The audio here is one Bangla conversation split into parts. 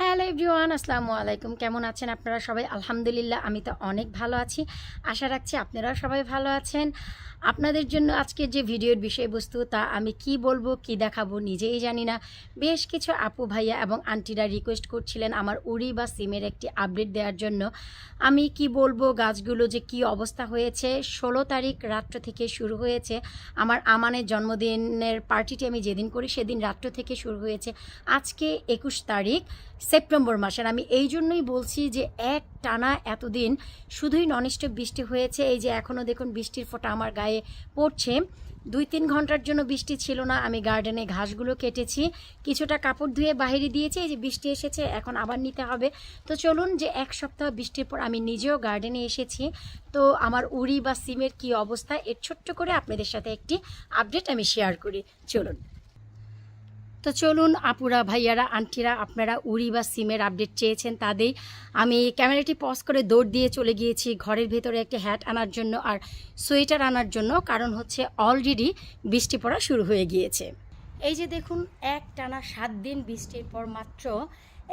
হ্যালো এভরিওয়ান, আসসালামু আলাইকুম। কেমন আছেন আপনারা সবাই? আলহামদুলিল্লাহ, আমি তো অনেক ভালো আছি। আশা রাখছি আপনারাও সবাই ভালো আছেন। আপনাদের জন্য আজকে যে ভিডিওর বিষয়বস্তু, তা আমি কি বলব, কি দেখাবো নিজেই জানি না। বেশ কিছু আপু ভাইয়া এবং আন্টিরা রিকোয়েস্ট করছিলেন আমার উড়ি বা সিমের একটি আপডেট দেওয়ার জন্য। আমি কি বলব, গাছগুলো যে কি অবস্থা হয়েছে, ষোলো তারিখ রাত্র থেকে শুরু হয়েছে। আমার আমানের জন্মদিনের পার্টিটি আমি যেদিন করি, সেদিন রাত্র থেকে শুরু হয়েছে। আজকে একুশ তারিখ সেপ্টেম্বর মাসের। আমি এই জন্যই বলছি যে এক টানা এতদিন শুধুই ননস্টপ বৃষ্টি হয়েছে। এই যে এখনও দেখুন বৃষ্টির ফোঁটা আমার গায়ে পড়ছে। দুই তিন ঘণ্টার জন্য বৃষ্টি ছিল না। আমি গার্ডেনে ঘাসগুলো কেটেছি। কিছুটা কাপড় ধুয়ে বাইরে দিয়েছি। এই যে বৃষ্টি এসেছে, এখন আবার নিতে হবে। তো চলুন যে এক সপ্তাহ বৃষ্টির পর আমি নিজেও গার্ডেনে এসেছি। তো আমার উড়ি বা সিমের কি অবস্থা, এর ছোট্ট করে আপনাদের সাথে একটি আপডেট আমি শেয়ার করি। চলুন। তো চলুন, আপুরা, ভাইয়ারা, আন্টিরা, আপনারা উড়ি বা সিমের আপডেট চেয়েছেন তাদের আমি ক্যামেরাটি পজ করে দৌড় দিয়ে চলে গিয়েছি ঘরের ভেতরে একটি হ্যাট আনার জন্য আর সোয়েটার আনার জন্য। কারণ হচ্ছে অলরেডি বৃষ্টি পড়া শুরু হয়ে গিয়েছে। এই যে দেখুন, এক টানা সাত দিন বৃষ্টির পর মাত্র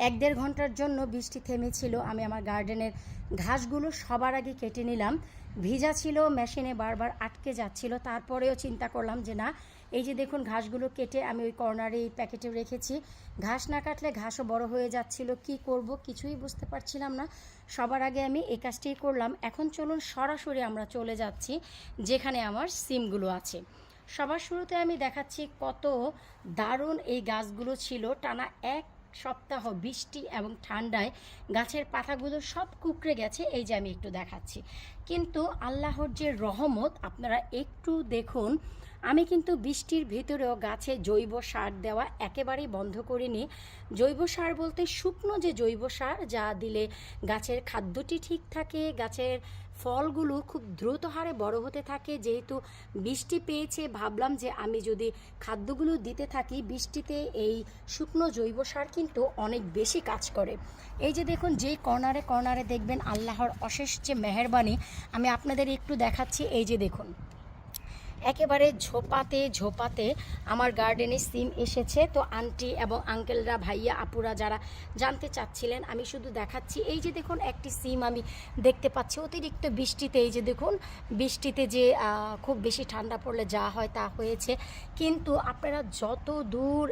এক দেড় ঘণ্টার জন্য বৃষ্টি থেমেছিল। আমি আমার গার্ডেনের ঘাসগুলো সবার আগে কেটে নিলাম। ভিজা ছিল মেশিনে বারবার আটকে যাচ্ছিল। তারপরেও চিন্তা করলাম যে না এই যে দেখুন ঘাসগুলো কেটে আমি ওই কর্নারে এই প্যাকেটে রেখেছি। ঘাস না কাটলে ঘাসও বড় হয়ে যাচ্ছিল। কি করব কিছুই বুঝতে পারছিলাম না। সবার আগে আমি এই কাজটিই করলাম। এখন চলুন সরাসরি আমরা চলে যাচ্ছি, যেখানে আমার সিমগুলো আছে। সবার শুরুতে আমি দেখাচ্ছি কত দারুণ এই গাছগুলো ছিল। টানা এক সপ্তাহ বৃষ্টি এবং ঠান্ডায় গাছের পাতাগুলো সব কুকড়ে গেছে। এই যে আমি একটু দেখাচ্ছি। কিন্তু আল্লাহর যে রহমত, আপনারা একটু দেখুন আমি কিন্তু বৃষ্টির ভিতরেও গাছে জৈব সার দেওয়া একেবারেই বন্ধ করিনি। জৈব সার বলতে শুকনো যে জৈব সার, যা দিলে গাছের খাদ্যটি ঠিক থাকে, গাছের ফলগুলো খুব দ্রুত হারে বড় হতে থাকে। যেহেতু বৃষ্টি পেয়েছে, ভাবলাম যে আমি যদি খাদ্যগুলো দিতে থাকি, বৃষ্টিতে এই শুকনো জৈব সার কিন্তু অনেক বেশি কাজ করে। এই যে দেখুন, যে কর্নারে কর্নারে দেখবেন আল্লাহর অশেষ যে মেহরবানি, আমি আপনাদের একটু দেখাচ্ছি। এই যে দেখুন। একেবারে ঝোপাতে ঝোপাতে আমার গার্ডেনে সিম এসেছে। তো আন্টি এবং আঙ্কেলরা, ভাইয়া, আপুরা যারা জানতে চাচ্ছিলেন, আমি শুধু দেখাচ্ছি। এই যে দেখুন, একটি সিম আমি দেখতে পাচ্ছি। অতিরিক্ত বৃষ্টিতে এই যে দেখুন, বৃষ্টিতে যে খুব বেশি ঠান্ডা পড়লে যা হয় তা হয়েছে। কিন্তু আপনারা যত দূর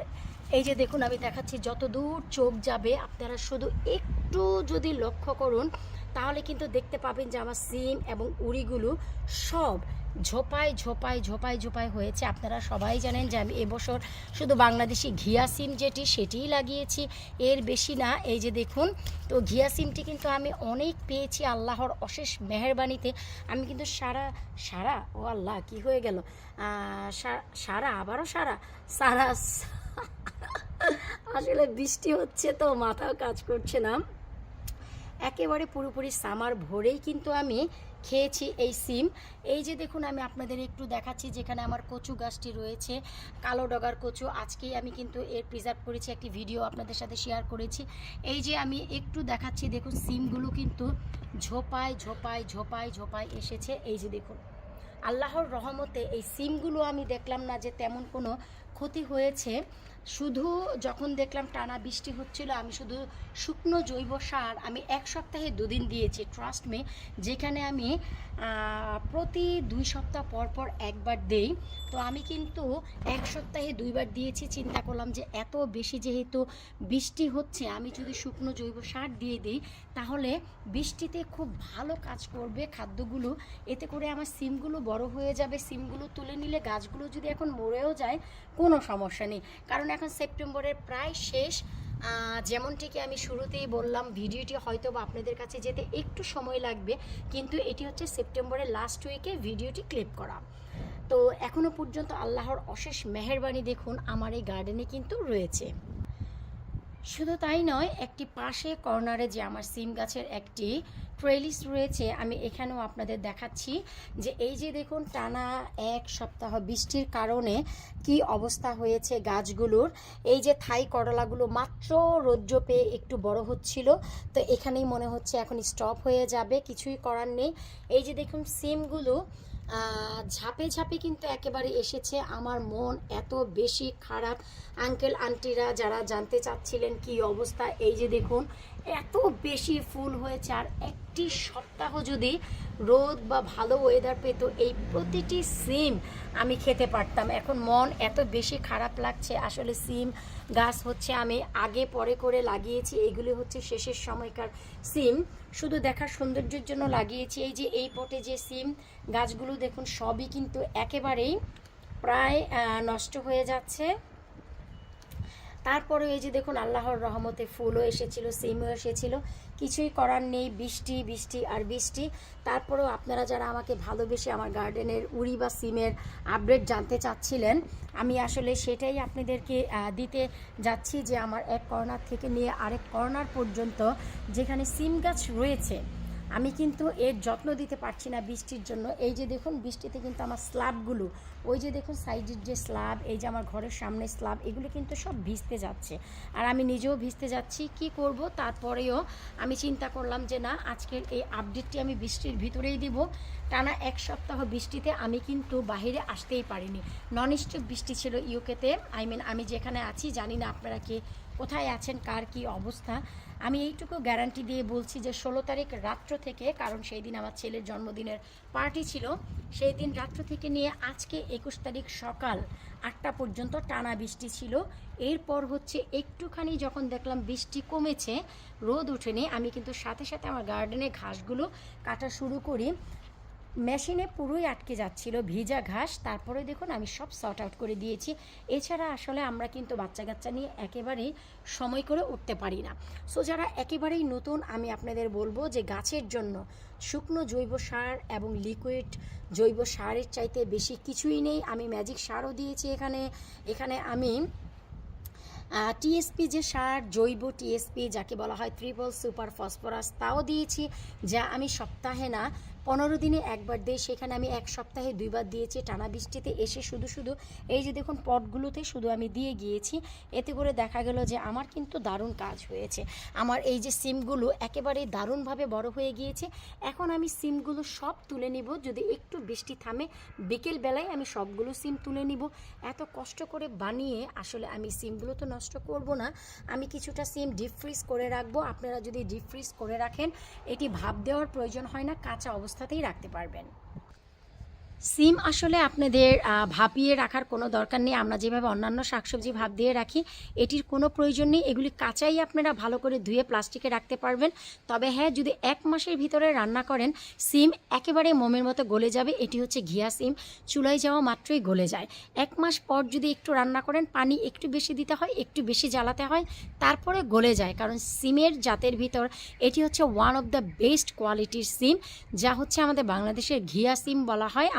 এই যে দেখুন, আমি দেখাচ্ছি যত দূর চোখ যাবে, আপনারা শুধু একটু যদি লক্ষ্য করুন, তাহলে কিন্তু দেখতে পাবেন যে আমার সিম এবং উড়িগুলো সব ঝোপায় ঝোপায় ঝোপায় ঝোপায় হয়েছে। আপনারা সবাই জানেন যে আমি এবছর শুধু বাংলাদেশি ঘিয়া সিম যেটি, সেটিই লাগিয়েছি। এর বেশি না, এই যে দেখুন, তো ঘিয়া সিমটি কিন্তু আমি অনেক পেয়েছি আল্লাহর অশেষ মেহরবানিতে। আমি কিন্তু সারা সারা, ও আল্লাহ, কি হয়ে গেল? সারা, আবারও সারা? সারা আসলে বৃষ্টি হচ্ছে তো, মাথাও কাজ করছে না। একেবারে পুরোপুরি সামার ভরেই কিন্তু আমি খেয়েছি এই সিম। এই যে দেখুন, আমি আপনাদের একটু দেখাচ্ছি যেখানে আমার কচু গাছটি রয়েছে, কালো ডগার কচু। আজকেই আমি কিন্তু এর প্রিজার্ভ করেছি, একটি ভিডিও আপনাদের সাথে শেয়ার করেছি। এই যে আমি একটু দেখাচ্ছি, দেখুন, সিমগুলো কিন্তু ঝোপায় ঝোপায় ঝোপায় ঝোপায় এসেছে। এই যে দেখুন, আল্লাহর রহমতে এই সিমগুলো আমি দেখলাম না যে তেমন কোনো ক্ষতি হয়েছে। শুধু যখন দেখলাম টানা বৃষ্টি হচ্ছিল, আমি শুধু শুকনো জৈব সার আমি এক সপ্তাহে দুদিন দিয়েছি ট্রাস্ট মে যেখানে আমি প্রতি দুই সপ্তাহ পর পর একবার দেই। তো আমি কিন্তু এক সপ্তাহে দুইবার দিয়েছি, চিন্তা করলাম যে এত বেশি যেহেতু বৃষ্টি হচ্ছে, আমি যদি শুকনো জৈব সার দিয়ে দিই, তাহলে বৃষ্টিতে খুব ভালো কাজ করবে খাদ্যগুলো। এতে করে আমার সিমগুলো বড় হয়ে যাবে, সিমগুলো তুলে নিলে গাছগুলো যদি এখন মরেও যায়, কোনো সমস্যা নেই। কারণ এখন সেপ্টেম্বরের প্রায় শেষ। যেমনটিকে আমি শুরুতেই বললাম, ভিডিওটি হয়তো বা আপনাদের কাছে যেতে একটু সময় লাগবে, কিন্তু এটি হচ্ছে সেপ্টেম্বরের লাস্ট উইকে ভিডিওটি ক্লিপ করা। তো এখনও পর্যন্ত আল্লাহর অশেষ মেহরবানি দেখুন, আমার এই গার্ডেনে কিন্তু রয়েছে। শুধু তাই নয়, একটি পাশে কর্নারে যে আমার সিম গাছের একটি ট্রেলিস রয়েছে, আমি এখানেও আপনাদের দেখাচ্ছি যে এই যে দেখুন, টানা এক সপ্তাহ বৃষ্টির কারণে কি অবস্থা হয়েছে গাছগুলোর। এই যে থাই করলাগুলো মাত্র রৌদ্র পেয়ে একটু বড় হচ্ছিল, তো এখানেই মনে হচ্ছে এখন স্টপ হয়ে যাবে, কিছুই করার নেই। এই যে দেখুন, সিমগুলো ঝাপে ঝাপে কিন্তু একেবারে এসেছে। আমার মন এত বেশি খারাপ। আঙ্কেল, আন্টিরা যারা জানতে চাচ্ছিলেন কি অবস্থা, এই যে দেখুন, এত বেশি ফুল হয়েছে আর একটি সপ্তাহ যদি রোদ বা ভালো ওয়েদার পেতো, এই প্রতিটি সিম আমি খেতে পারতাম। এখন মন এত বেশি খারাপ লাগছে, আসলে সিম গাছ হচ্ছে আমি আগে পরে করে লাগিয়েছি, এগুলি হচ্ছে শেষের সময়কার সিম। শুধু দেখার সৌন্দর্যের জন্য লাগিয়েছি, এই যে এই পটে যে সিম গাছগুলো দেখুন, সবই কিন্তু একেবারেই প্রায় নষ্ট হয়ে যাচ্ছে। তারপরে এই যে দেখুন, আল্লাহর রহমতে ফুলও এসেছিল, সিমও এসেছিল, কিছুই করার নেই, বৃষ্টি বৃষ্টি আর বৃষ্টি। তারপরেও আপনারা যারা আমাকে ভালোবেসে আমার গার্ডেনের উড়ি বা সিমের আপডেট জানতে চাচ্ছিলেন, আমি আসলে সেটাই আপনাদেরকে দিতে যাচ্ছি যে আমার এক কর্নার থেকে নিয়ে আরেক কর্নার পর্যন্ত যেখানে সিম গাছ রয়েছে আমি কিন্তু এর যত্ন দিতে পারছি না বৃষ্টির জন্য। এই যে দেখুন, বৃষ্টিতে কিন্তু আমার স্ল্যাবগুলো, ওই যে দেখুন সাইডের যে স্ল্যাব, এই যে আমার ঘরের সামনে স্ল্যাব, এগুলো কিন্তু সব ভিজতে যাচ্ছে। আর আমি নিজেও ভিজতে যাচ্ছি। কি করব? তারপরেও আমি চিন্তা করলাম যে না, আজকের এই আপডেটটি আমি বৃষ্টির ভিতরেই দিব। টানা এক সপ্তাহ বৃষ্টিতে আমি কিন্তু বাইরে আসতেই পারিনি। নন স্টপ বৃষ্টি ছিল ইউকেতে। আই মিন আমি যেখানে আছি, জানি না আপনারা কি কোথায় আছেন, কার কি অবস্থা, আমি এইটুকু গ্যারান্টি দিয়ে বলছি যে ষোলো তারিখ রাত্র থেকে, কারণ সেই দিন আমার ছেলের জন্মদিনের পার্টি ছিল, সেই দিন রাত্র থেকে নিয়ে আজকে একুশ তারিখ সকাল আটটা পর্যন্ত টানা বৃষ্টি ছিল। এরপর হচ্ছে একটুখানি যখন দেখলাম বৃষ্টি কমেছে, রোদ ওঠেনি আমি কিন্তু সাথে সাথে আমার গার্ডেনে ঘাসগুলো কাটা শুরু করি। মেশিনে পুরোই আটকে যাচ্ছিল, ভিজা ঘাস। তারপরে দেখুন, আমি সব সর্ট আউট করে দিয়েছি। এছাড়া আসলে আমরা কিন্তু বাচ্চা কাচ্চা নিয়ে একেবারেই সময় করে উঠতে পারি না। সো যারা একেবারেই নতুন, আমি আপনাদের বলব যে গাছের জন্য শুকনো জৈব সার এবং লিকুইড জৈব সারের চাইতে বেশি কিছুই নেই। আমি ম্যাজিক সারও দিয়েছি এখানে। এখানে আমি টিএসপি যে সার, জৈব টিএসপি যাকে বলা হয় ট্রিপল সুপার ফসফরাস তাও দিয়েছি, যা আমি সপ্তাহে না পনেরো দিনে একবার দিই সেখানে আমি এক সপ্তাহে দুইবার দিয়েছি, টানা বৃষ্টিতে এসে শুধু শুধু এই যে দেখুন পটগুলোতে শুধু আমি দিয়ে গিয়েছি, এতে করে দেখা গেল যে আমার কিন্তু দারুণ কাজ হয়েছে। আমার এই যে সিমগুলো একেবারে দারুণভাবে বড় হয়ে গিয়েছে, এখন আমি সিমগুলো সব তুলে নিব, যদি একটু বৃষ্টি থামে, বিকেল বেলায় আমি সবগুলো সিম তুলে নিব। এত কষ্ট করে বানিয়ে আসলে আমি সিমগুলো তো নষ্ট করব না, আমি কিছুটা সিম ডিপ ফ্রিজ করে রাখব, আপনারা যদি ডিপ ফ্রিজ করে রাখেন, এটি ভাব দেওয়ার প্রয়োজন হয় না, কাঁচা অবস্থাতেই রাখতে পারবেন। সিম আসলে আপনাদের ভাপিয়ে রাখার কোনো দরকার নেই। আমরা যেভাবে অন্যান্য শাকসবজি ভাপ দিয়ে রাখি, এটির কোনো প্রয়োজন নেই। এগুলি কাঁচাই আপনারা ভালো করে ধুয়ে প্লাস্টিকে রাখতে পারবেন। তবে হ্যাঁ যদি এক মাসের ভিতরে রান্না করেন, সিম একেবারে মোমের মতো গলে যাবে। এটি হচ্ছে ঘিয়া সিম। চুলায় যাওয়া মাত্রই গলে যায়। এক মাস পর যদি একটু রান্না করেন, পানি একটু বেশি দিতে হয়, একটু বেশি জ্বালাতে হয়, তারপরে গলে যায়। কারণ সিমের জাতের ভিতর এটি হচ্ছে ওয়ান অফ দ্য বেস্ট কোয়ালিটির সিম, যা হচ্ছে আমাদের বাংলাদেশের ঘিয়া সিম বলা হয়।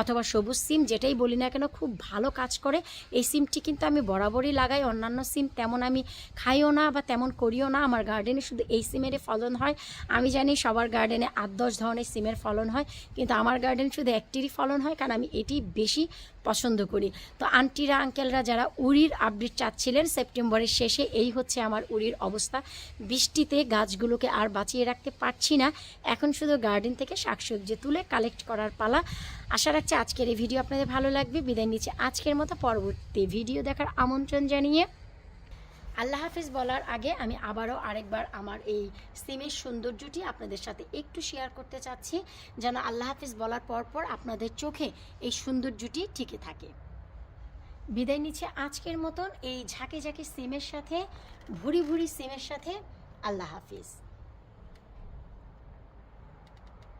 অথবা সবুজ সিম যেটাই বলি না কেন খুব ভালো কাজ করে। এই সিমটি কিন্তু আমি বরাবরই লাগাই, অন্যান্য সিম তেমন আমি খাইও না বা তেমন করিও না। আমার গার্ডেনে শুধু এই সিমেরই ফলন হয়। আমি জানি সবার গার্ডেনে আট দশ ধরনের সিমের ফলন হয়, কিন্তু আমার গার্ডেন শুধু একটিরই ফলন হয়, কারণ আমি এটি বেশি পছন্দ করি। তো আন্টিরা, আঙ্কেলরা যারা উড়ির আপডেট চাচ্ছিলেন সেপ্টেম্বরের শেষে, এই হচ্ছে আমার উড়ির অবস্থা। বৃষ্টিতে গাছগুলোকে আর বাঁচিয়ে রাখতে পারছি না। এখন শুধু গার্ডেন থেকে শাকসবজি তুলে কালেক্ট করার পালা। আশা রাখছি আজকের এই ভিডিও আপনাদের ভালো লাগবে। বিদায় নিচ্ছে আজকের মতো পরবর্তী ভিডিও দেখার আমন্ত্রণ জানিয়ে। আল্লাহ হাফিজ বলার আগে আমি আবারও আরেকবার আমার এই সিমের সৌন্দর্যটি আপনাদের সাথে একটু শেয়ার করতে চাচ্ছি, যেন আল্লাহ হাফিজ বলার পর পর আপনাদের চোখে এই সৌন্দর্যটি টিকে থাকে। বিদায় নিচ্ছে আজকের মতন এই ঝাঁকে ঝাঁকে সিমের সাথে, ভুরি ভুরি সিমের সাথে। আল্লাহ হাফিজ।